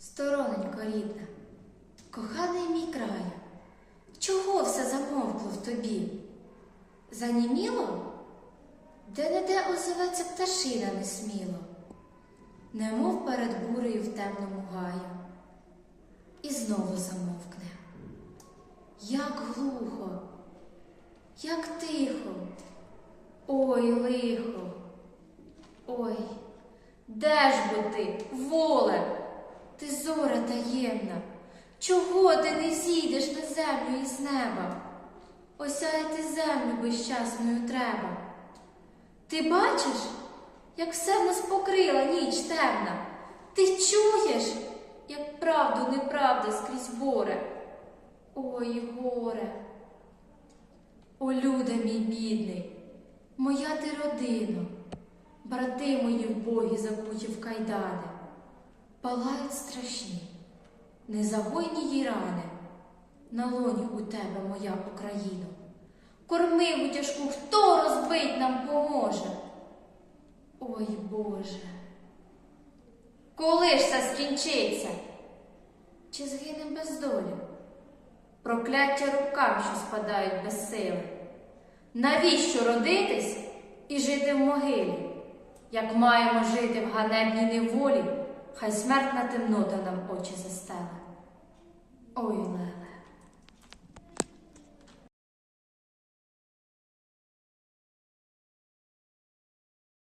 Стороненько рідна, коханий мій краю, чого все замовкло в тобі? Заніміло? Де не де озоветься пташина несміло, немов перед бурею в темному гаю, і знову замовкне. Як глухо, як тихо, ой лихо, ой, де ж бо ти, воле? Ти зоря таємна, чого ти не зійдеш на землю із неба? Осяяти землю безчасною треба. Ти бачиш, як все нас покрила ніч темна? Ти чуєш, як правду неправда скрізь боре? Ой, горе. О, люде мій бідний, моя ти родино, брати мої вбогі закуті в кайдани. Палають страшні, незагойні їй рани, на лоні у тебе, моя Україно. Кормиву тяжку, хто розбить нам поможе? Ой Боже. Коли ж це скінчиться? Чи згинем без долі? Прокляття рукам, що спадають без сили. Навіщо родитись і жити в могилі? Як маємо жити в ганебній неволі, хай смертна темнота нам очі застеле. Ой, Лев,